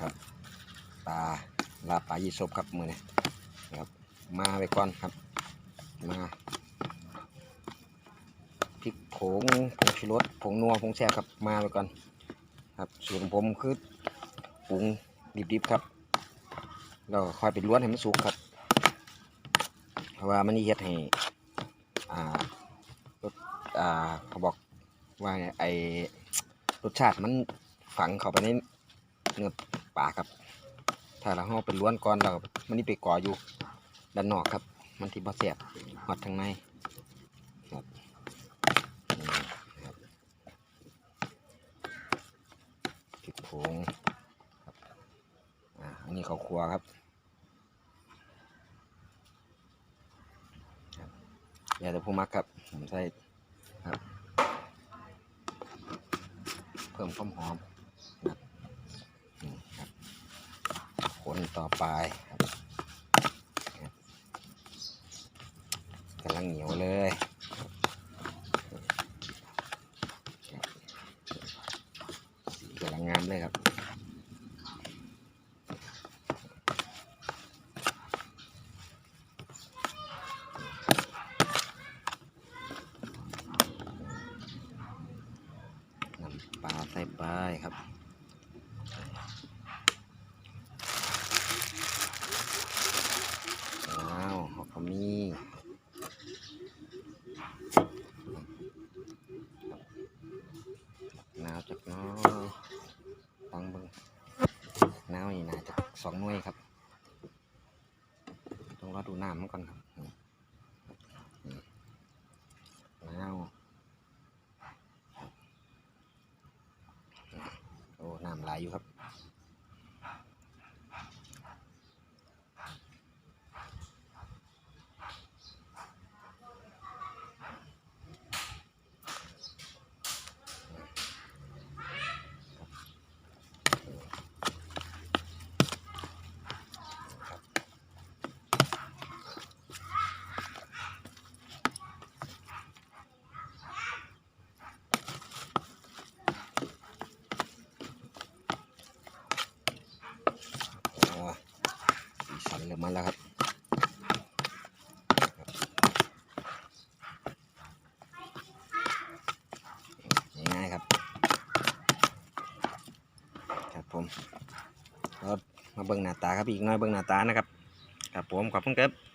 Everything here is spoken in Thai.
ครับปลาลาปลายี่สบครับมือนี้นะครับมาไปก่อนครับ มาพริกผงผงชูรสผงนัวผงแซ่บครับมาไปก่อน ครับส่วนผมคือปรุงดิบๆครับแล้วก็ค่อยไปล้วนให้มันสุกครับ เพราะว่ามันนี่เฮ็ดให้อ่ารสอ่าเขาบอกว่าไอรสชาติมันฝังเข้าไปในเนื้อ ปลาครับ ถ้าเราเอาไปล้วนก่อนเรามันนี่ไปก่ออยู่ด้านนอกครับ มันที่บ่แซ่บหอดทางในครับนี่ครับพริกผงครับอ่าอันนี้ข้าวคั่วครับอยากจะพูมักครับ ผมใส่ครับ เพิ่มความหอม คนต่อไปกำลังเหนียวเลยสีกำลังงามเลยครับนำปลาใส่ไปครับ ว้าวหอกขมีห นาวจักน้อยฟังบึงหนาวนี่น่าจะสองหน่วยครับ ต้องรอดูน้ำมันก่อนครับนี่นี่หนาวโอ้น้ำไหลายอยู่ครับ อ่าสีสัน เริ่มมาแล้วครับง่ายครับ ครับผมแล้วมาเบิ่งหน้าตาครับอีกน้อยเบิ่งหน้าตานะครับ ครับผมขอบคุณครับ